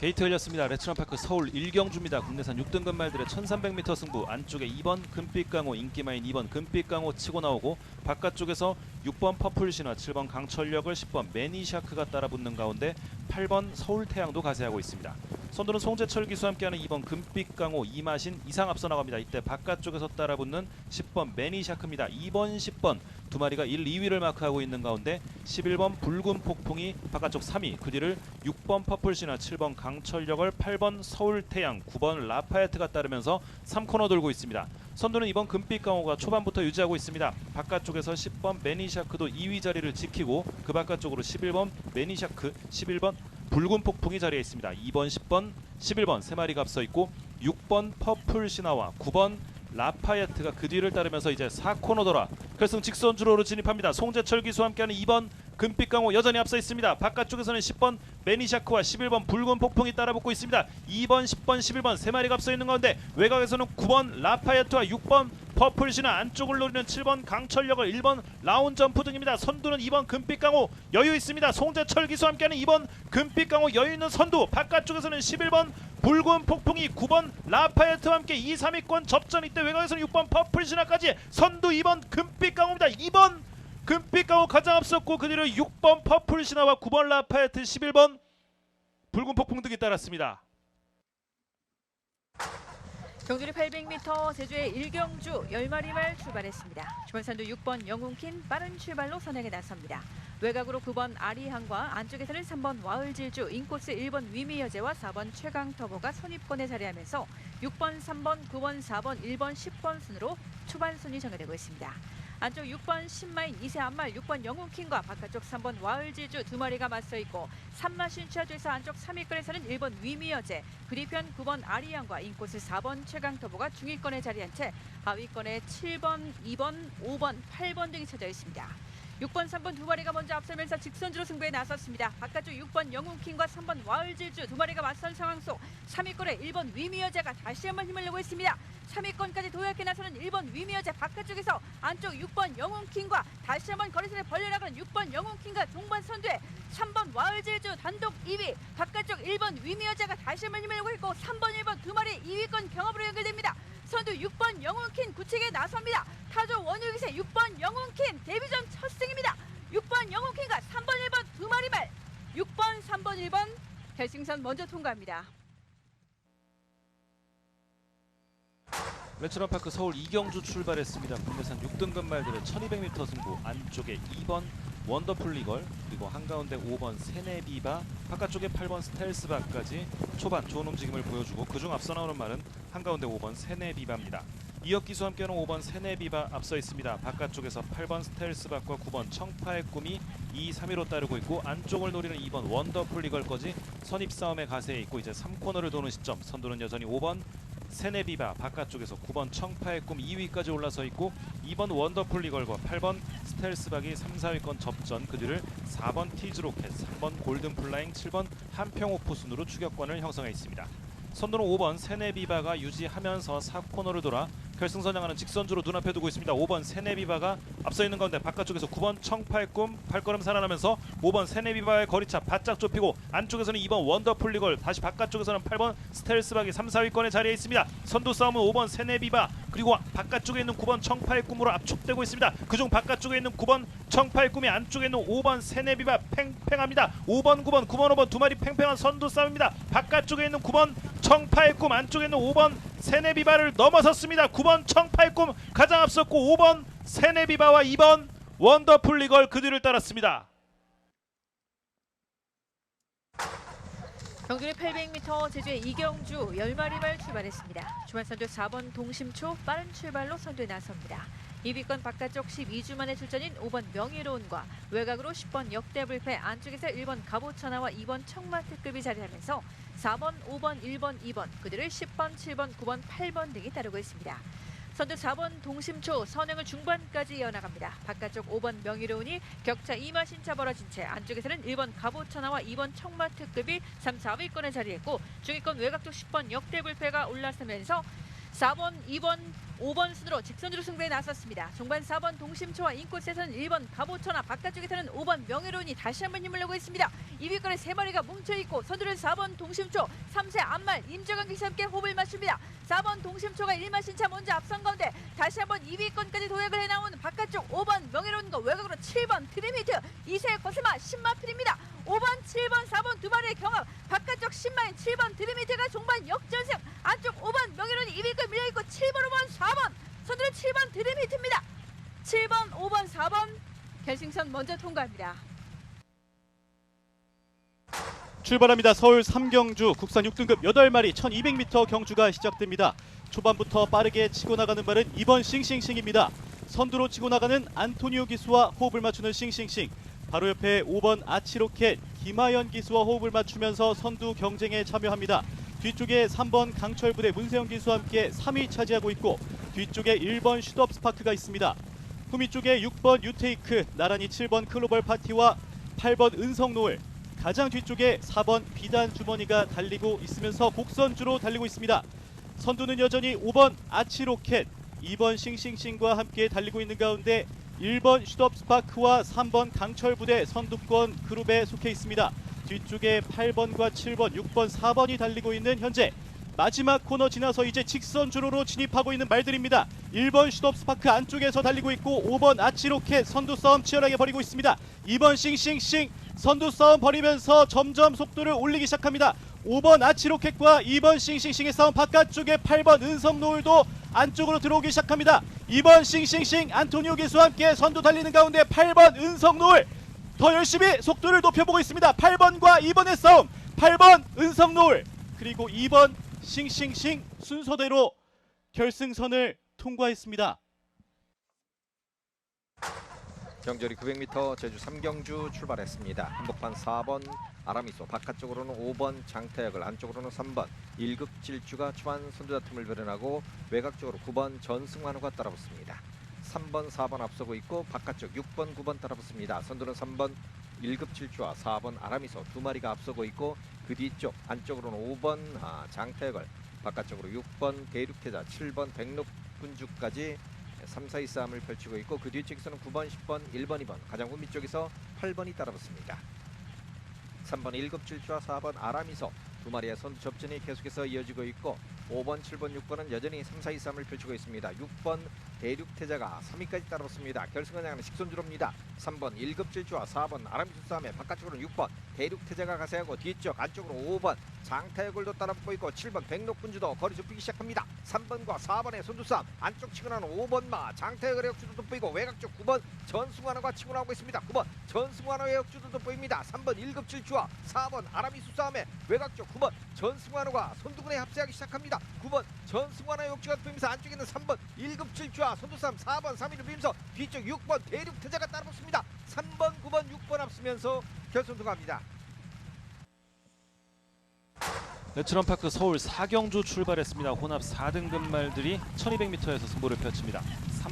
게이트 열렸습니다. 레츠런파크 서울 1경주입니다. 국내산 6등급 말들의 1300m 승부 안쪽에 2번 금빛강호 인기마인 2번 금빛강호 치고 나오고 바깥쪽에서 6번 퍼플 신화 7번 강철력을 10번 매니샤크가 따라붙는 가운데 8번 서울태양도 가세하고 있습니다. 선두는 송재철 기수와 함께하는 2번 금빛강호 이마신 이상 앞서 나갑니다. 이때 바깥쪽에서 따라붙는 10번 매니샤크입니다. 2번 10번 두 마리가 1, 2위를 마크하고 있는 가운데 11번 붉은 폭풍이 바깥쪽 3위 그 뒤를 6번 퍼플시나 7번 강철력을 8번 서울태양 9번 라파에트가 따르면서 3코너 돌고 있습니다. 선두는 이번 금빛 강호가 초반부터 유지하고 있습니다. 바깥쪽에서 10번 매니샤크도 2위 자리를 지키고 그 바깥쪽으로 11번 매니샤크 11번 붉은 폭풍이 자리에 있습니다. 2번 10번 11번 세 마리가 앞서 있고 6번 퍼플 시나와 9번 라파예트가 그 뒤를 따르면서 이제 4코너 돌아 결승 직선 주로로 진입합니다. 송재철 기수와 함께하는 2번 금빛 강호 여전히 앞서 있습니다. 바깥쪽에서는 10번 매니샤크와 11번 붉은 폭풍이 따라붙고 있습니다. 2번, 10번, 11번 세 마리가 앞서 있는 가운데 외곽에서는 9번 라파예트와 6번 퍼플시나 안쪽을 노리는 7번 강철력을 1번 라운 점프 등입니다. 선두는 2번 금빛 강호 여유 있습니다. 송재철 기수와 함께하는 2번 금빛 강호 여유 있는 선두 바깥쪽에서는 11번 붉은 폭풍이 9번 라파에트와 함께 2, 3위권 접전 이때 외곽에서는 6번 퍼플시나까지 선두 2번 금빛 강호입니다. 2번 금빛 강호 가장 앞섰고 그 뒤로 6번 퍼플시나와 9번 라파에트 11번 붉은 폭풍 등이 따랐습니다. 경주리 800m 제주의 일경주 10마리 말 출발했습니다. 주변선두 6번 영웅킨 빠른 출발로 선행에 나섭니다. 외곽으로 9번 아리항과 안쪽에서는 3번 와을질주, 인코스 1번 위미여제와 4번 최강터보가 선입권에 자리하면서 6번, 3번, 9번, 4번, 1번, 10번 순으로 초반 순위 정해되고 있습니다. 안쪽 6번 신마인 이세 안말 6번 영웅킹과 바깥쪽 3번 와을지주 두 마리가 맞서 있고 산마 신차주에서 안쪽 3위권에서는 1번 위미여제 그리편 9번 아리안과 인코스 4번 최강터보가 중위권에 자리한 채 하위권에 7번, 2번, 5번, 8번 등이 쳐져 있습니다. 6번, 3번 두 마리가 먼저 앞서면서 직선주로 승부에 나섰습니다. 바깥쪽 6번 영웅킹과 3번 와을질주 두 마리가 맞선 상황 속 3위권에 1번 위미여제가 다시 한번 힘을 내고 있습니다. 3위권까지 도약해 나서는 1번 위미여제 바깥쪽에서 안쪽 6번 영웅킹과 다시 한번 거리선을 벌려나가는 6번 영웅킹과 종반 선두에 3번 와을질주 단독 2위 바깥쪽 1번 위미여제가 다시 한번 힘을 내고 있고 3번 1번 두 마리 2위권 경합으로 연결됩니다. 선두 6번 영웅킨 구책에 나섭니다. 타조 원유기세 6번 영웅킨 데뷔전 첫 승입니다. 6번 영웅킨과 3번 1번 두 마리 말 6번 3번 1번 결승선 먼저 통과합니다. 레츠런파크 서울 이경주 출발했습니다. 국내산 6등급 말들의 1200m 승부 안쪽에 2번 원더풀 리걸 그리고 한가운데 5번 세네비바 바깥쪽에 8번 스텔스바까지 초반 좋은 움직임을 보여주고 그중 앞서 나오는 말은 한가운데 5번 세네비바입니다. 이혁 기수와 함께하는 5번 세네비바 앞서 있습니다. 바깥쪽에서 8번 스텔스박과 9번 청파의 꿈이 2, 3위로 따르고 있고 안쪽을 노리는 2번 원더풀 리걸까지 선입 싸움의 가세에 있고 이제 3코너를 도는 시점 선두는 여전히 5번 세네비바 바깥쪽에서 9번 청파의 꿈 2위까지 올라서 있고 2번 원더풀 리걸과 8번 스텔스박이 3, 4위권 접전 그 뒤를 4번 티즈로켓, 3번 골든 플라잉, 7번 한평오프 순으로 추격권을 형성해 있습니다. 선두는 5번 세네비바가 유지하면서 4코너를 돌아 결승선 향하는 직선주로 눈앞에 두고 있습니다. 5번 세네비바가 앞서 있는 가운데 바깥쪽에서 9번 청파의 꿈 발걸음 살아나면서 5번 세네비바의 거리차 바짝 좁히고 안쪽에서는 2번 원더풀 리걸 다시 바깥쪽에서는 8번 스텔스박이 3, 4위권에 자리해 있습니다. 선두 싸움은 5번 세네비바 그리고 바깥쪽에 있는 9번 청파의 꿈으로 압축되고 있습니다. 그중 바깥쪽에 있는 9번 청파의 꿈이 안쪽에 있는 5번 세네비바 팽팽합니다. 5번 9번 9번 5번 두 마리 팽팽한 선두 싸움입니다. 바깥쪽에 있는 9번 청파의 꿈 안쪽에 있는 5번 세네비바를 넘어섰습니다. 9번 청파의 꿈 가장 앞섰고 5번 세네비바와 2번 원더풀 리걸 그 뒤를 따랐습니다. 경주리 800m 제주의 이경주 10마리 말 출발했습니다. 주말 선두 4번 동심초 빠른 출발로 선두에 나섭니다. 2위권 바깥쪽 12주 만에 출전인 5번 명예로운과 외곽으로 10번 역대불패 안쪽에서 1번 갑오천하와 2번 청마특급이 자리하면서 4번, 5번, 1번, 2번 그들을 10번, 7번, 9번, 8번 등이 따르고 있습니다. 선두 4번 동심초 선행을 중반까지 이어나갑니다. 바깥쪽 5번 명의로운이 격차 2마 신차 벌어진 채 안쪽에서는 1번 갑오천하와 2번 청마특급이 3, 4위권에 자리했고 중위권 외곽쪽 10번 역대불패가 올라서면서 4번, 2번, 5번 순으로 직선으로 승부에 나섰습니다. 종반 4번 동심초와 인코스에서는 1번 바보초나 바깥쪽에 서는 5번 명예로운이 다시 한번 힘을 내고 있습니다. 2위권에 세 마리가 뭉쳐있고 선두는 4번 동심초, 3세 안말 임정환 기사 함께 호흡을 맞춥니다. 4번 동심초가 1마 신 차 먼저 앞선 가운데 다시 한번 2위권까지 도약을 해나온 바깥쪽 5번 명예로운과 외곽으로 7번 트림히트 2세 거스마 10마 필입니다. 5번, 7번, 4번 두 마리의 경합 바깥쪽 10마인 7번 드리미트가 종반 역전승 안쪽 5번 명예로운이 2위권 밀려있고 7번, 5번, 4번 선두는 7번 드리미트입니다. 7번, 5번, 4번 결승선 먼저 통과합니다. 출발합니다. 서울 삼경주 국산 6등급 8마리 1200m 경주가 시작됩니다. 초반부터 빠르게 치고 나가는 말은 2번 싱싱싱입니다. 선두로 치고 나가는 안토니오 기수와 호흡을 맞추는 싱싱싱. 바로 옆에 5번 아치로켓 김하연 기수와 호흡을 맞추면서 선두 경쟁에 참여합니다. 뒤쪽에 3번 강철 부대 문세영 기수와 함께 3위 차지하고 있고 뒤쪽에 1번 슈덥 스파크가 있습니다. 후미 쪽에 6번 유테이크, 나란히 7번 클로벌 파티와 8번 은성 노을, 가장 뒤쪽에 4번 비단 주머니가 달리고 있으면서 곡선주로 달리고 있습니다. 선두는 여전히 5번 아치로켓, 2번 싱싱싱과 함께 달리고 있는 가운데 1번 슈덥 스파크와 3번 강철부대 선두권 그룹에 속해 있습니다. 뒤쪽에 8번과 7번, 6번, 4번이 달리고 있는 현재 마지막 코너 지나서 이제 직선 주로로 진입하고 있는 말들입니다. 1번 슈덥 스파크 안쪽에서 달리고 있고 5번 아치로켓 선두 싸움 치열하게 벌이고 있습니다. 2번 싱싱싱 선두 싸움 벌이면서 점점 속도를 올리기 시작합니다. 5번 아치로켓과 2번 싱싱싱의 싸움 바깥쪽에 8번 은성 노을도 안쪽으로 들어오기 시작합니다. 2번 싱싱싱 안토니오 기수와 함께 선두 달리는 가운데 8번 은성 노을 더 열심히 속도를 높여보고 있습니다. 8번과 2번의 싸움 8번 은성 노을 그리고 2번 싱싱싱 순서대로 결승선을 통과했습니다. 경절이 900m 제주 삼경주 출발했습니다. 한복판 4번 아라미소 바깥쪽으로는 5번 장태혁을 안쪽으로는 3번 1급 질주가 초반 선두자 틈을 배려나고 외곽쪽으로 9번 전승환호가 따라붙습니다. 3번 4번 앞서고 있고 바깥쪽 6번 9번 따라붙습니다. 선두는 3번 1급 질주와 4번 아라미소 두 마리가 앞서고 있고 그 뒤쪽 안쪽으로는 5번 아, 장태혁을 바깥쪽으로 6번 대륙태자 7번 백록군주까지 3, 4, 2 싸움을 펼치고 있고 그 뒤쪽에서는 9번, 10번, 1번, 2번 가장 후미 쪽에서 8번이 따라붙습니다. 3번 1급 질주와 4번 아라미소 두 마리의 선두 접전이 계속해서 이어지고 있고 5번, 7번, 6번은 여전히 3, 4, 2 싸움을 펼치고 있습니다. 6번 대륙태자가 3위까지 따라붙습니다. 결승을 향하는 직선주로입니다. 3번 1급 질주와 4번 아라미소 싸움에 바깥쪽으로는 6번 대륙태자가 가세하고 뒤쪽 안쪽으로 5번 장타혁을도 따라붙고 있고 7번 백록군주도 거리 좁히기 시작합니다. 3번과 4번의 선두 싸움 안쪽 치고 나는 5번 마 장타혁의 역주도 돋보이고 외곽쪽 9번 전승환호가 치고 나오고 있습니다. 9번 전승환호의 역주도 돋보입니다. 3번 1급 질주와 4번 아라미수 싸움에 외곽쪽 9번 전승환호가 선두군에 합세하기 시작합니다. 9번 전승환호의 역주가 돋보이면서 안쪽에 있는 3번 1급 질주와 싸움 4번 3위를 비면서 뒤쪽 6번 대륙태자가 따라붙습니다. 3번 9번 6번 앞서면서 결선 통과합니다. 레츠런파크 서울 사경주 출발했습니다. 혼합 4등급 말들이 1200m에서 승부를 펼칩니다.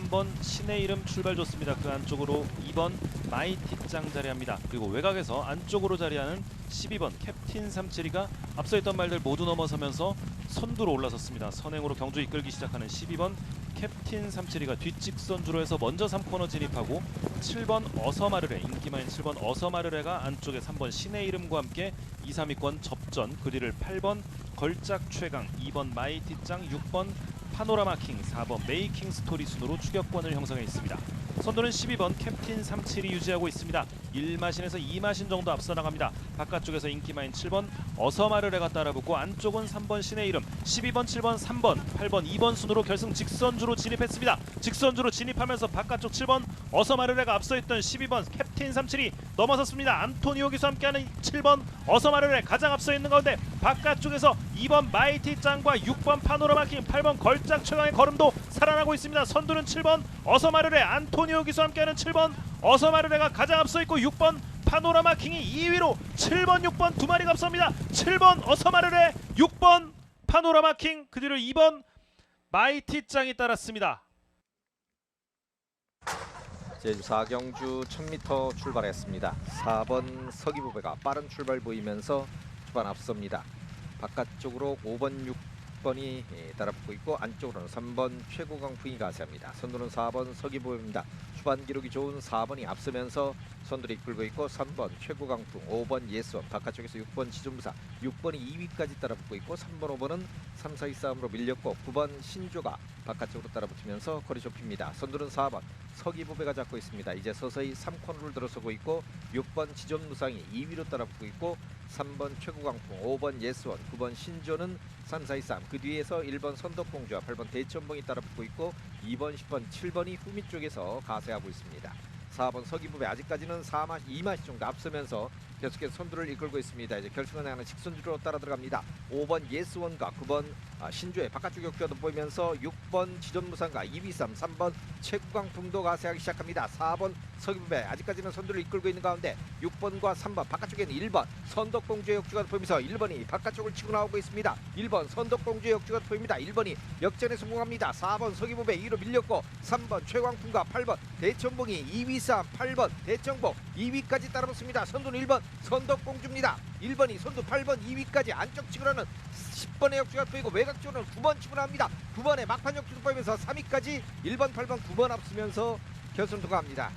3번 신의 이름 출발 좋습니다. 그 안쪽으로 2번 마이티짱 자리합니다. 그리고 외곽에서 안쪽으로 자리하는 12번 캡틴 삼칠이가 앞서 있던 말들 모두 넘어서면서 선두로 올라섰습니다. 선행으로 경주 이끌기 시작하는 12번 캡틴 삼칠이가 뒷직선 주로 해서 먼저 3코너 진입하고 7번 어서마르레 인기 많은 7번 어서마르레가 안쪽에 3번 신의 이름과 함께 2, 3위권 접전 그 뒤를 8번 걸작 최강 2번 마이티짱 6번 파노라마 킹 4번 메이킹 스토리 순으로 추격권을 형성해 있습니다. 선두는 12번 캡틴 37이 유지하고 있습니다. 1마신에서 2마신 정도 앞서 나갑니다. 바깥쪽에서 인기 많은 7번 어서마르레가 따라붙고 안쪽은 3번 신의 이름 12번 7번 3번 8번 2번 순으로 결승 직선주로 진입했습니다. 직선주로 진입하면서 바깥쪽 7번 어서마르레가 앞서 있던 12번 캡틴 37이 넘어섰습니다. 안토니오 기수 함께하는 7번 어서마르레 가장 앞서 있는 가운데 바깥쪽에서 2번 마이티 짱과 6번 파노라마 킹 8번 걸작 최강의 걸음도 살아나고 있습니다. 선두는 7번 어서마르레 안토니오 기수 함께하는 7번 어서마르레가 가장 앞서 있고 6번 파노라마 킹이 2위로 7번 6번 두 마리가 앞섭니다. 7번 어서마르레 6번 파노라마 킹그 뒤로 2번 마이티 짱이 따랐습니다. 제주 사경주 1000m 출발했습니다. 4번 서기부배가 빠른 출발 보이면서 초반 앞섭니다. 바깥쪽으로 5번 6번 이 예, 따라붙고 있고 안쪽으로는 3번 최고강풍이 가세합니다. 선두는 4번 서기보입니다. 초반 기록이 좋은 4번이 앞서면서 선두를 이끌고 있고 3번 최고강풍, 5번 예수원, 바깥쪽에서 6번 지존부사, 6번이 2위까지 따라붙고 있고 3번, 5번은 3, 4위 싸움으로 밀렸고 9번 신조가 바깥쪽으로 따라붙으면서 거리 좁힙니다. 선두는 4번 서기보배가 잡고 있습니다. 이제 서서히 3코너를 들어서고 있고 6번 지존무상이 2위로 따라붙고 있고 3번 최고강풍, 5번 예수원, 9번 신조는 3, 4, 2, 3. 그 뒤에서 1번 선덕공주와 8번 대천봉이 따라붙고 있고 2번, 10번, 7번이 후미 쪽에서 가세하고 있습니다. 4번 서기부배 아직까지는 4마시, 2마시 정도 앞서면서 계속해서 선두를 이끌고 있습니다. 이제 결승을 향하는 직선주로 따라 들어갑니다. 5번 예스원과 9번 아, 신조의 바깥쪽 역주가 돋보이면서 6번 지존무상과 2위 3, 3번 최구강풍도 가세하기 시작합니다. 4번 서기부배 아직까지는 선두를 이끌고 있는 가운데 6번과 3번 바깥쪽에는 1번 선덕공주의 역주가 돋보이면서 1번이 바깥쪽을 치고 나오고 있습니다. 1번 선덕공주의 역주가 돋보입니다. 1번이 역전에 성공합니다. 4번 서기부배 2위로 밀렸고 3번 최광풍과 8번 대천봉이 2위 3, 8번 대천봉 2위까지 따라붙습니다. 선두는 1번 선덕공주입니다. 1번이 선두 8번 2위까지 안쪽 치고라는 10번의 역주가 보이고 외곽쪽으로는 9번 치고 나옵니다. 9번의 막판 역주도 보이면서 3위까지 1번, 8번, 9번 앞서면서 결선 통과합니다.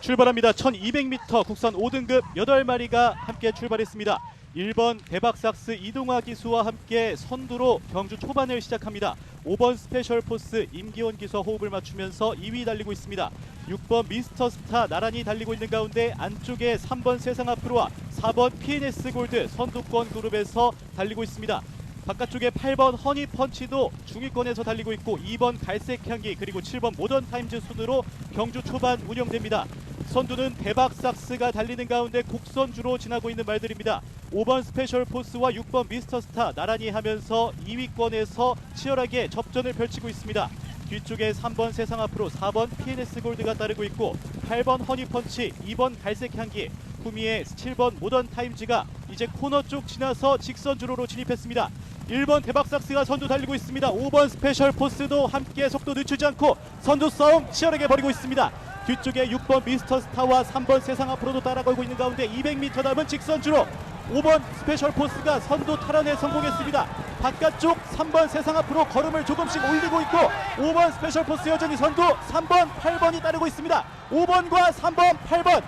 출발합니다. 1200m 국산 5등급 8마리가 함께 출발했습니다. 1번 대박삭스 이동화 기수와 함께 선두로 경주 초반을 시작합니다. 5번 스페셜 포스 임기원 기수와 호흡을 맞추면서 2위 달리고 있습니다. 6번 미스터 스타 나란히 달리고 있는 가운데 안쪽에 3번 세상 앞으로와 4번 PNS 골드 선두권 그룹에서 달리고 있습니다. 바깥쪽에 8번 허니 펀치도 중위권에서 달리고 있고 2번 갈색 향기 그리고 7번 모던 타임즈 순으로 경주 초반 운영됩니다. 선두는 대박 삭스가 달리는 가운데 곡선주로 지나고 있는 말들입니다. 5번 스페셜 포스와 6번 미스터 스타 나란히 하면서 2위권에서 치열하게 접전을 펼치고 있습니다. 뒤쪽에 3번 세상 앞으로 4번 PNS 골드가 따르고 있고 8번 허니 펀치, 2번 갈색 향기, 후미의 7번 모던 타임즈가 이제 코너 쪽 지나서 직선 주로로 진입했습니다. 1번 대박삭스가 선두 달리고 있습니다. 5번 스페셜 포스도 함께 속도 늦추지 않고 선두 싸움 치열하게 벌이고 있습니다. 뒤쪽에 6번 미스터 스타와 3번 세상 앞으로도 따라가고 있는 가운데 200m 남은 직선 주로 5번 스페셜 포스가 선두 탈환에 성공했습니다. 바깥쪽 3번 세상 앞으로 걸음을 조금씩 올리고 있고 5번 스페셜 포스 여전히 선두 3번 8번이 따르고 있습니다. 5번과 3번 8번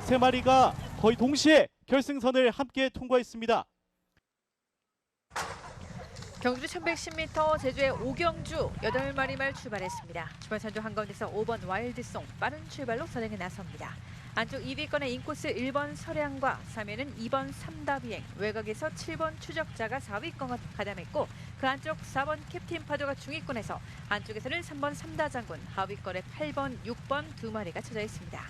세 마리가 거의 동시에 결승선을 함께 통과했습니다. 경주 1110m 제주의 오경주 8마리 말 출발했습니다. 출발 선두 한가운데서 5번 와일드송 빠른 출발로 선행에 나섭니다. 안쪽 2위권의 인코스 1번 서량과 3위는 2번 삼다비행 외곽에서 7번 추적자가 4위권 가담했고 그 안쪽 4번 캡틴 파도가 중위권에서 안쪽에서는 3번 삼다장군 하위권에 8번 6번 두 마리가 쳐져 있습니다.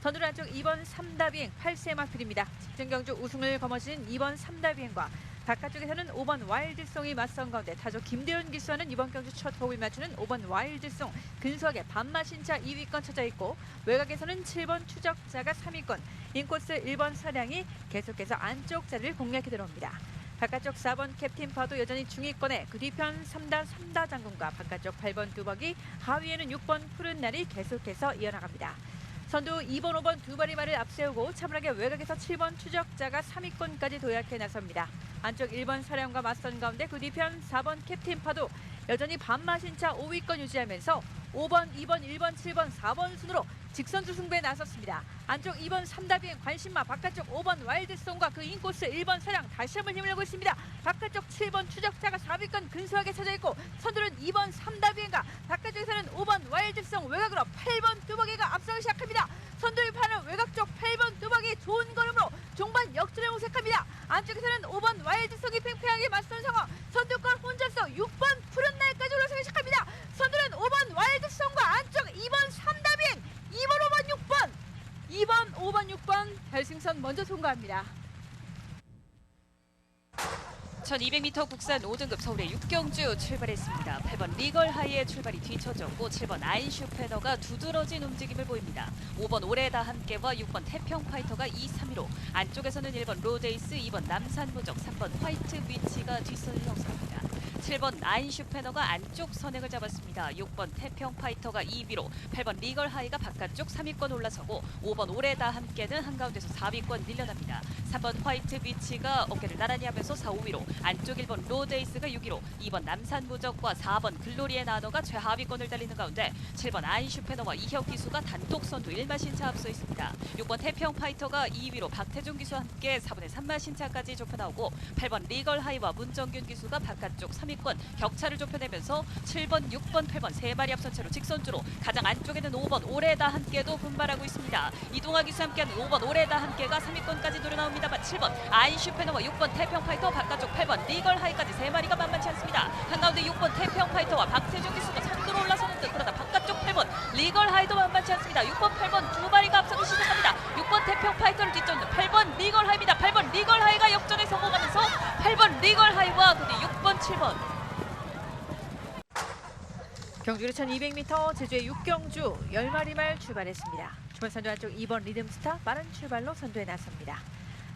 선두 안쪽 2번 삼다비행 8세 마필입니다. 직전 경주 우승을 거머쥔 2번 삼다비행과 바깥쪽에서는 5번 와일드송이 맞선 가운데 타조 김대현 기수와는 이번 경주 첫 호흡을 맞추는 5번 와일드송 근소하게 반마신 차 2위권 쳐져 있고 외곽에서는 7번 추적자가 3위권 인코스 1번 서량이 계속해서 안쪽 자리를 공략해 들어옵니다. 바깥쪽 4번 캡틴 파도 여전히 중위권에 그 뒤편 3다 3다 장군과 바깥쪽 8번 두벅이 하위에는 6번 푸른 날이 계속해서 이어나갑니다. 선두 2번, 5번 두 마리 말을 앞세우고 차분하게 외곽에서 7번 추적자가 3위권까지 도약해 나섭니다. 안쪽 1번 사령과 맞선 가운데 그 뒤편 4번 캡틴 파도 여전히 반마신 차 5위권 유지하면서 5번, 2번, 1번, 7번, 4번 순으로 직선주 승부에 나섰습니다. 안쪽 2번 삼다비행 관심마 바깥쪽 5번 와일드송과 그 인코스 1번 사령 다시 한번 힘을 내고 있습니다. 바깥쪽 7번 추적자가 4위권 근소하게 쳐져 있고 선두는 2번 삼다비행과 바깥쪽에서는 5번 와일드송 외곽으로 8번 뚜벅이가 앞서기 시작합니다. 선두를 파는 외곽 쪽 8번 뚜벅이 좋은 걸음으로 종반 역전을 모색합니다. 안쪽에서는 5번 와일드송이 팽팽하게 맞선 상황 선두권 혼자서 6번 푸른 날까지 올라서기 시작합니다. 선두는 5번 와일드송과 안쪽 2번 삼다비행 2번 5번 6번 2번 5번 6번 결승선 먼저 통과합니다. 1200m 국산 5등급 서울의 육경주 출발했습니다. 8번 리걸 하이의 출발이 뒤쳐졌고 7번 아인슈페너가 두드러진 움직임을 보입니다. 5번 오레다 함께와 6번 태평 파이터가 2, 3위로 안쪽에서는 1번 로데이스, 2번 남산무적, 3번 화이트 위치가 뒷선을 형성합니다. 7번 안슈페너가 안쪽 선행을 잡았습니다. 6번 태평 파이터가 2위로 8번 리걸 하이가 바깥쪽 3위권 올라서고 5번 오레다 함께는 한가운데서 4위권 밀려납니다. 3번 화이트 비치가 어깨를 나란히 하면서 4, 5위로 안쪽 1번 로데이스가 6위로 2번 남산 무적과 4번 글로리의 나노가 최하위권을 달리는 가운데 7번 안슈페너와 이혁 기수가 단독 선두 1마 신차 앞서 있습니다. 6번 태평 파이터가 2위로 박태종 기수와 함께 4분의 3마 신차까지 좁혀 나오고 8번 리걸 하이와 문정균 기수가 바깥쪽 3위권 격차를 좁혀내면서 7번, 6번, 8번 세 마리 앞선 채로 직선주로 가장 안쪽에는 5번 오레다 함께도 분발하고 있습니다. 이동하 기수 함께하는 5번 오레다 함께가 3위권까지 노려 나옵니다 만 7번 아인슈페너와 6번 태평 파이터 바깥쪽 8번 리걸 하이까지 세 마리가 만만치 않습니다. 한가운데 6번 태평 파이터와 박태종 기수가 선두로 올라서는 듯 그러다 바깥쪽 8번 리걸 하이도 만만치 않습니다. 6번, 8번 두 마리가 앞서기 시작합니다. 6번 태평 파이터를 뒤쫓는 8번 리걸 하이입니다. 8번 리걸 하이가 역전에 성공하면서 8번 리걸 하이와 그뒤 6번, 7번 경주 1200m 제주의 육경주 10마리 말 출발했습니다. 주말 선두 안쪽 2번 리듬스타 빠른 출발로 선두에 나섭니다.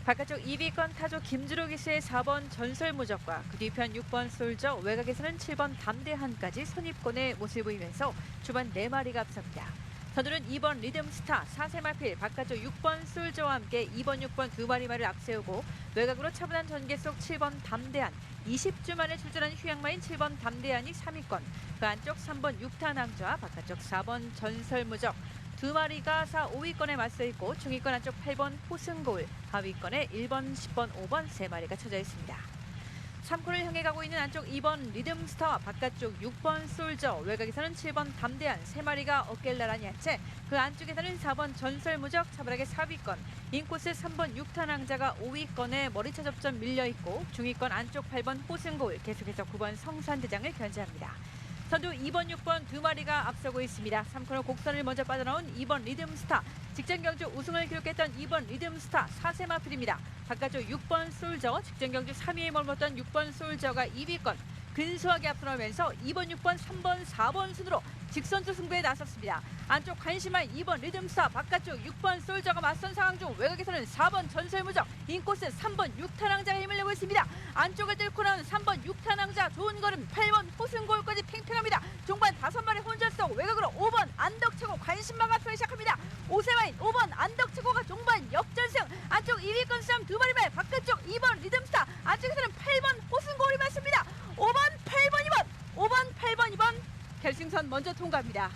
바깥쪽 2위권 타조 김주로 기수의 4번 전설무적과 그 뒤편 6번 솔저 외곽에서는 7번 담대한까지 선입권의 모습을 보이면서 주반 4마리가 앞섭니다. 선두는 2번 리듬스타 4세 마필 바깥쪽 6번 솔저와 함께 2번 6번 두 마리 말을 앞세우고 외곽으로 차분한 전개 속 7번 담대한 20주 만에 출전한 휴양마인 7번 담대한이 3위권 그 안쪽 3번 6탄 낭좌 바깥쪽 4번 전설무적 두 마리가 4, 5위권에 맞서 있고 중위권 안쪽 8번 호승고울 하위권에 1번, 10번, 5번 세 마리가 쳐져 있습니다. 3코를 향해 가고 있는 안쪽 2번 리듬스타 바깥쪽 6번 솔저 외곽에서는 7번 담대한 세 마리가 어깨를 나란히 한채 그 안쪽에서는 4번 전설무적 차분하게 4위권 인코스 3번 6탄 항자가 5위권에 머리차 접점 밀려 있고 중위권 안쪽 8번 호승고울 계속해서 9번 성산대장을 견제합니다. 선두 2번, 6번 두 마리가 앞서고 있습니다. 3코너 곡선을 먼저 빠져나온 2번 리듬스타. 직전 경주 우승을 기록했던 2번 리듬스타 4세 마필입니다. 바깥쪽 6번 솔저, 직전 경주 3위에 머물렀던 6번 솔저가 2위권. 근소하게 앞서나오면서 2번, 6번, 3번, 4번 순으로 직선주 승부에 나섰습니다. 안쪽 관심한 2번 리듬스타, 바깥쪽 6번 솔저가 맞선 상황 중 외곽에서는 4번 전설무적, 인코스 3번 6탄항자가 힘을 내고 있습니다. 안쪽을 뚫고 나온 3번 6탄항자 좋은 걸음 8번 호승골까지 팽팽합니다. 종반 5마리 혼자서 외곽으로 5번 안덕치고 관심마가 앞서 시작합니다. 오세마인 5번 안덕치고가 종반 역전승 안쪽 2위권 싸움 두 마리 말 바깥쪽 2번 리듬스타 안쪽에서는 8번 호승골이 맞습니다. 5번 8번 2번 5번 8번 2번 결승선 먼저 통과합니다.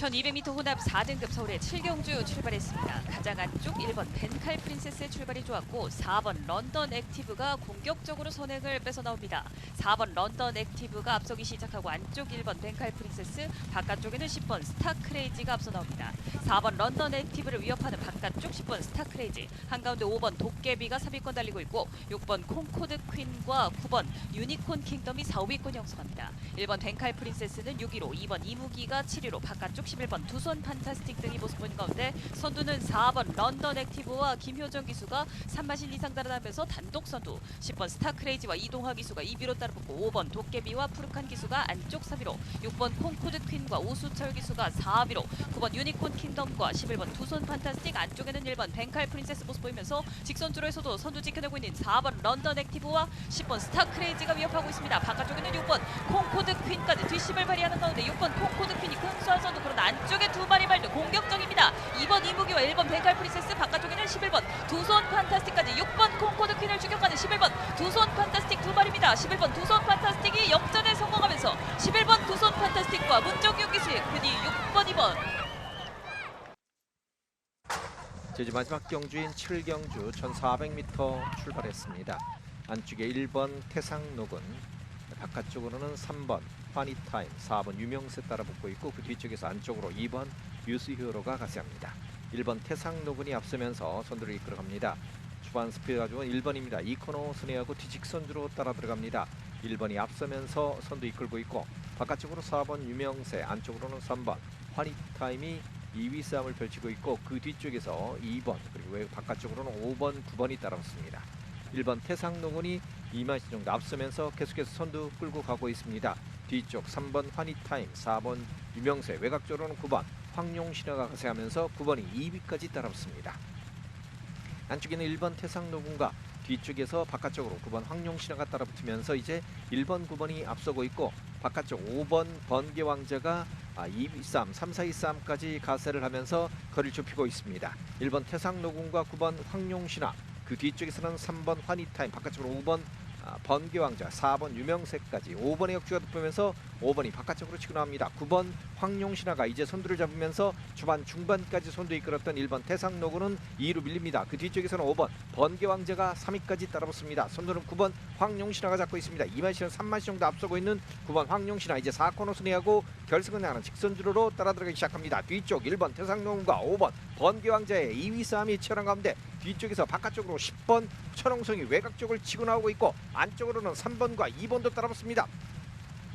1200m 혼합 4등급 서울의 7경주 출발했습니다. 가장 안쪽 1번 벤칼 프린세스의 출발이 좋았고 4번 런던 액티브가 공격적으로 선행을 뺏어 나옵니다. 4번 런던 액티브가 앞서기 시작하고 안쪽 1번 벤칼 프린세스 바깥쪽에는 10번 스타 크레이지가 앞서 나옵니다. 4번 런던 액티브를 위협하는 바깥쪽 10번 스타 크레이지 한가운데 5번 도깨비가 3위권 달리고 있고 6번 콩코드 퀸과 9번 유니콘 킹덤이 4, 5위권 형성합니다. 1번 벤칼 프린세스는 6위로 2번 이무기가 7위로 바깥쪽 11번 두손 판타스틱 등이 모습 보이는 가운데 선두는 4번 런던 액티브와 김효정 기수가 3마신 이상 달아나면서 단독 선두 10번 스타 크레이지와 이동화 기수가 2위로 따라붙고 5번 도깨비와 푸르칸 기수가 안쪽 3위로 6번 콩코드 퀸과 오수철 기수가 4위로 9번 유니콘 킹덤과 11번 두손 판타스틱 안쪽에는 1번 벤칼 프린세스 모습 보이면서 직선주로에서도 선두 지켜내고 있는 4번 런던 액티브와 10번 스타 크레이지가 위협하고 있습니다. 바깥쪽에는 6번 콩코드 퀸까지 뒷심을 발휘하는 가운데 6번 콩코드 퀸이 근소한 선두 그러나 안쪽에 두 마리 말도 공격적입니다. 2번 이무기와 1번 벤칼 프린세스 바깥쪽에는 11번 두손 판타스틱까지 6번 콩코드 퀸을 추격하는 11번 두손 판타스틱 두 마리입니다. 11번 두손 판타스틱이 역전에 성공하면서 11번 두손 판타스틱과 문정규 기수의 그뒤 6번 2번 제주 마지막 경주인 7경주 1400m 출발했습니다. 안쪽에 1번 태상녹은 바깥쪽으로는 3번 파니타임 4번 유명세 따라 붙고 있고 그 뒤쪽에서 안쪽으로 2번 유스히어로가 가세합니다. 1번 태상녹은이 앞서면서 선두를 이끌어갑니다. 초반 스피드 가지고 1번입니다. 이코노 순회하고 뒤직선주로 따라 들어갑니다. 1번이 앞서면서 선두 이끌고 있고 바깥쪽으로 4번 유명세 안쪽으로는 3번 파니타임이 2위 싸움을 펼치고 있고 그 뒤쪽에서 2번 그리고 외 바깥쪽으로는 5번, 9번이 따라붙습니다. 1번 태상농원이 2마시 정도 앞서면서 계속해서 선두 끌고 가고 있습니다. 뒤쪽 3번 환희타임, 4번 유명세, 외곽 쪽으로는 9번 황용신화가 가세하면서 9번이 2위까지 따라붙습니다. 안쪽에는 1번 태상노군과 뒤쪽에서 바깥쪽으로 9번 황룡신화가 따라붙으면서 이제 1번 9번이 앞서고 있고 바깥쪽 5번 번개왕자가 아, 2, 3, 3, 4, 2, 3까지 가세를 하면서 거리를 좁히고 있습니다. 1번 태상노군과 9번 황룡신화 그 뒤쪽에서는 3번 환희타임 바깥쪽으로 5번 아, 번개 왕자 4번 유명세까지 5번의 역주가 돋보면서 5번이 바깥쪽으로 치고 나옵니다. 9번 황룡신화가 이제 선두를 잡으면서 초반 중반까지 선두 이끌었던 1번 태상노구는 2위로 밀립니다. 그 뒤쪽에서는 5번 번개 왕자가 3위까지 따라붙습니다. 선두는 9번 황룡신화가 잡고 있습니다. 이만시는 3만시 정도 앞서고 있는 9번 황룡신화 이제 4코너 순회하고 결승을 향하는 직선주로로 따라 들어가기 시작합니다. 뒤쪽 1번 태상노구가 5번 번개 왕자의 2위 싸움이 치열한 가운데 뒤쪽에서 바깥쪽으로 10번 천홍성이 외곽 쪽을 치고 나오고 있고 안쪽으로는 3번과 2번도 따라붙습니다.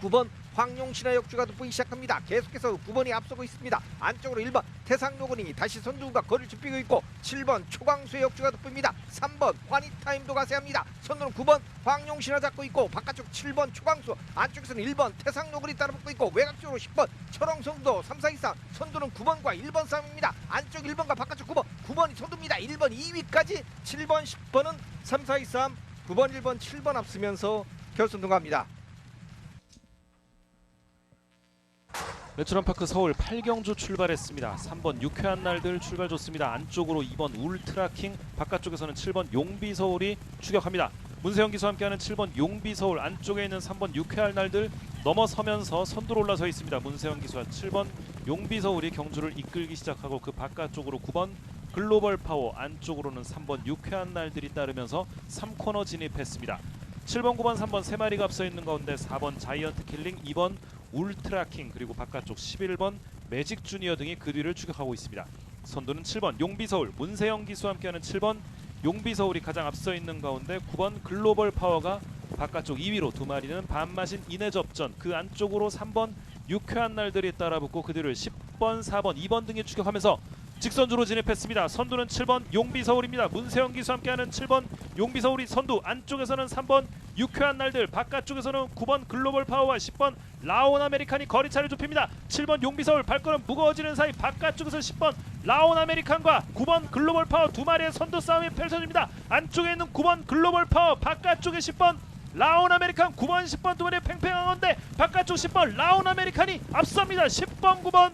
9번 황용신화 역주가 돋보이기 시작합니다. 계속해서 9번이 앞서고 있습니다. 안쪽으로 1번 태상노군이 다시 선두가 거리를 좁히고 있고 7번 초광수의 역주가 돋보입니다. 3번 환희타임도 가세합니다. 선두는 9번 황용신화 잡고 있고 바깥쪽 7번 초광수 안쪽에서는 1번 태상노군이 따라붙고 있고 외곽쪽으로 10번 철옹성도 3, 4, 2, 3 선두는 9번과 1번 싸움입니다. 안쪽 1번과 바깥쪽 9번 9번이 선두입니다. 1번 2위까지 7번 10번은 3, 4, 2, 3 9번 1번 7번 앞서면서 결승 통과합니다. 메트론파크 서울 8경주 출발했습니다. 3번 유쾌한 날들 출발 좋습니다. 안쪽으로 2번 울트라킹, 바깥쪽에서는 7번 용비 서울이 추격합니다. 문세영 기수와 함께하는 7번 용비 서울 안쪽에 있는 3번 유쾌한 날들 넘어서면서 선두로 올라서 있습니다. 문세영 기수와 7번 용비 서울이 경주를 이끌기 시작하고 그 바깥쪽으로 9번 글로벌 파워 안쪽으로는 3번 유쾌한 날들이 따르면서 3코너 진입했습니다. 7번, 9번, 3번 세 마리가 앞서 있는 가운데 4번 자이언트 킬링, 2번 울트라킹 그리고 바깥쪽 11번 매직 주니어 등이 그 뒤를 추격하고 있습니다. 선두는 7번 용비서울 문세영 기수와 함께하는 7번 용비서울이 가장 앞서 있는 가운데 9번 글로벌 파워가 바깥쪽 2위로 두 마리는 반마신 이내 접전 그 안쪽으로 3번 유쾌한 날들이 따라붙고 그 뒤를 10번, 4번, 2번 등이 추격하면서 직선주로 진입했습니다. 선두는 7번 용비서울입니다. 문세영 기수와 함께하는 7번 용비서울이 선두 안쪽에서는 3번 유쾌한 날들 바깥쪽에서는 9번 글로벌 파워와 10번 라온 아메리칸이 거리차를 좁힙니다. 7번 용비서울 발걸음 무거워지는 사이 바깥쪽에서 10번 라온 아메리칸과 9번 글로벌 파워 두 마리의 선두 싸움이 펼쳐집니다. 안쪽에 있는 9번 글로벌 파워 바깥쪽에 10번 라온 아메리칸 9번 10번 두 마리 팽팽한 건데 바깥쪽 10번 라온 아메리칸이 앞섭니다. 10번 9번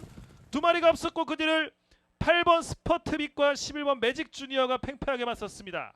두 마리가 앞섰고 그 뒤를 8번 스퍼트빅과 11번 매직 주니어가 팽팽하게 맞섰습니다.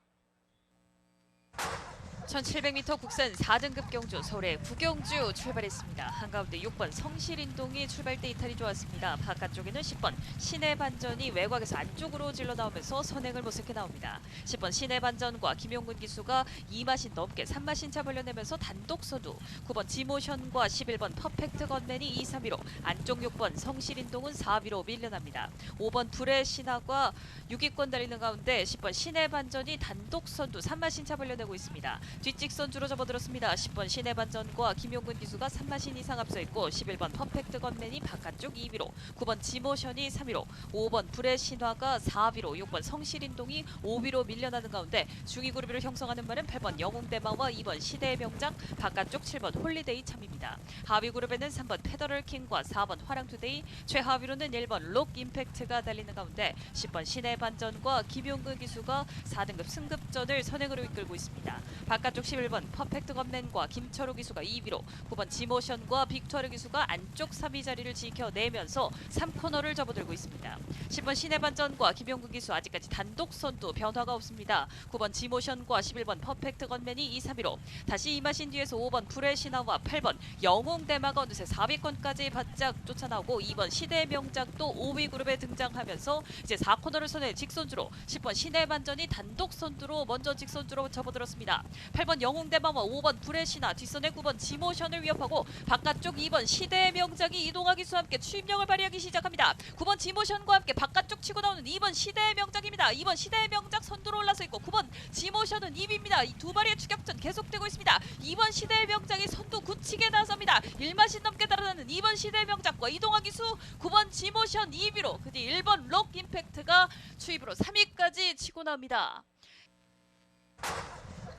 1700m 국산 4등급 경주 서울의 구경주 출발했습니다. 한가운데 6번 성실인동이 출발 때 이탈이 좋았습니다. 바깥쪽에는 10번 신의 반전이 외곽에서 안쪽으로 질러 나오면서 선행을 모색해 나옵니다. 10번 신의 반전과 김용근 기수가 2마신 넘게 3마신 차 벌려내면서 단독 서두 9번 지모션과 11번 퍼펙트 건맨이 2, 3위로 안쪽 6번 성실인동은 4위로 밀려납니다. 5번 불의 신화가 6위권 달리는 가운데 10번 신의 반전이 단독 선두 3마신 차 벌려내고 있습니다. 뒷직선 주로 접어들었습니다. 10번 신의 반전과 김용근 기수가 3마신 이상 앞서 있고 11번 퍼펙트 건맨이 바깥쪽 2위로 9번 지모션이 3위로 5번 불의 신화가 4위로 6번 성실인동이 5위로 밀려나는 가운데 중위 그룹을 형성하는 말은 8번 영웅대마와 2번 시대의 명장 바깥쪽 7번 홀리데이 참입니다. 하위 그룹에는 3번 페더럴 킹과 4번 화랑투데이 최하위로는 1번 록 임팩트가 달리는 가운데 10번 신의 반전과 김용근 기수가 4등급 승급전을 선행으로 이끌고 있습니다. 바깥 쪽 11번 퍼펙트 건맨과 김철우 기수가 2위로 9번 지모션과 빅토르 기수가 안쪽 3위 자리를 지켜내면서 3코너를 접어들고 있습니다. 10번 신의 반전과 김용근 기수 아직까지 단독 선두 변화가 없습니다. 9번 지모션과 11번 퍼펙트 건맨이 2, 3위로 다시 이마신 뒤에서 5번 불의 신화와 8번 영웅 대마가 어느새 4위권까지 바짝 쫓아나오고 2번 시대의 명작도 5위 그룹에 등장하면서 이제 4코너를 선해 직선주로 10번 신의 반전이 단독 선두로 먼저 직선주로 접어들었습니다. 8번 영웅 대마와 5번 불의 신화 뒷선에 9번 지모션을 위협하고 바깥쪽 2번 시대의 명작이 이동하 기수와 함께 추임력을 발휘하기 시작합니다. 9번 지모션과 함께 바깥쪽 치고 나오는 2번 시대의 명작입니다. 2번 시대의 명작 선두로 올라서 있고 9번 지모션은 2위입니다. 이 두 마리의 추격전 계속되고 있습니다. 2번 시대의 명작이 선두 굳히게 나섭니다. 1마신 넘게 달아나는 2번 시대의 명작과 이동하 기수 9번 지모션 2위로 그 뒤 1번 록 임팩트가 추입으로 3위까지 치고 나옵니다.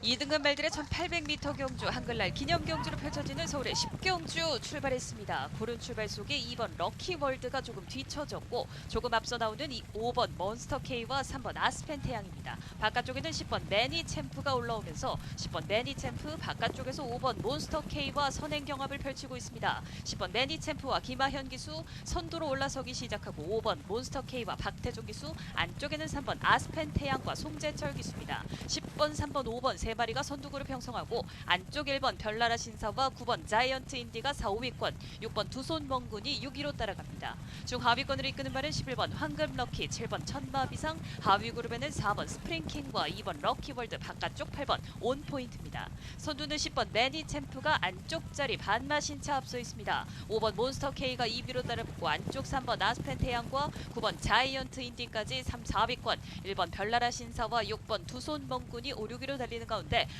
2등급 말들의 1800m 경주 한글날 기념 경주로 펼쳐지는 서울의 10경주 출발했습니다. 고른 출발 속에 2번 럭키월드가 조금 뒤쳐졌고 조금 앞서 나오는 이 5번 몬스터 K와 3번 아스펜 태양입니다. 바깥쪽에는 10번 매니 챔프가 올라오면서 10번 매니 챔프 바깥쪽에서 5번 몬스터 K와 선행 경합을 펼치고 있습니다. 10번 매니 챔프와 김하현 기수 선두로 올라서기 시작하고 5번 몬스터 K와 박태종 기수 안쪽에는 3번 아스펜 태양과 송재철 기수입니다. 10번, 3번, 5번 세 마리가 선두 그룹 형성하고 안쪽 1번 별나라 신사와 9번 자이언트 인디가 4, 5위권, 6번 두손 멍군이 6위로 따라갑니다. 중 하위권을 이끄는 말은 11번 황금 럭키, 7번 천마비상, 하위 그룹에는 4번 스프링킹과 2번 럭키월드, 바깥쪽 8번 온 포인트입니다. 선두는 10번 매니 챔프가 안쪽 자리 반마신 차 앞서 있습니다. 5번 몬스터 K가 2위로 따라붙고 안쪽 3번 아스펜 태양과 9번 자이언트 인디까지 3, 4위권, 1번 별나라 신사와 6번 두손 멍군이 5, 6위로 달리는 가운데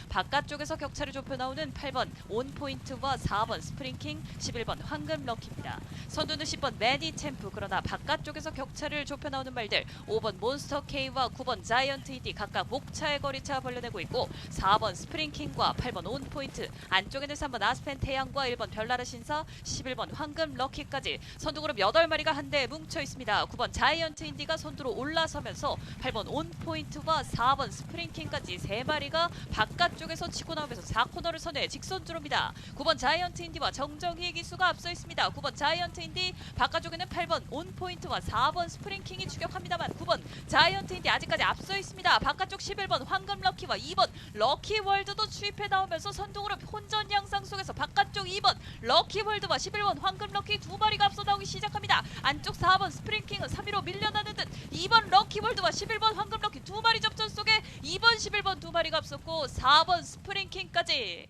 바깥쪽에서 격차를 좁혀 나오는 8번 온 포인트와 4번 스프링킹, 11번 황금 럭키입니다. 선두는 10번 매니 챔프 그러나 바깥쪽에서 격차를 좁혀 나오는 말들 5번 몬스터 K와 9번 자이언트 인디 각각 목차의 거리차 벌려내고 있고 4번 스프링킹과 8번 온 포인트 안쪽에는 3번 아스펜 태양과 1번 별나라 신사 11번 황금 럭키까지 선두그룹 8마리가 한데 뭉쳐 있습니다. 9번 자이언트 인디가 선두로 올라서면서 8번 온 포인트와 4번 스프링킹까지 3마리가 바깥쪽에서 치고 나오면서 4코너를 선회 직선 주로입니다. 9번 자이언트 인디와 정정희 기수가 앞서 있습니다. 9번 자이언트 인디 바깥쪽에는 8번 온 포인트와 4번 스프링킹이 추격합니다만 9번 자이언트 인디 아직까지 앞서 있습니다. 바깥쪽 11번 황금 럭키와 2번 럭키 월드도 추입해 나오면서 선두그룹 혼전 양상 속에서 바깥쪽 2번 럭키 월드와 11번 황금 럭키 두 마리가 앞서 나오기 시작합니다. 안쪽 4번 스프링킹은 3위로 밀려나는 듯 2번 럭키 월드와 11번 황금 럭키 두 마리 접전 속에 2번 11번 두 마리가 앞섰 4번 스프링킹까지.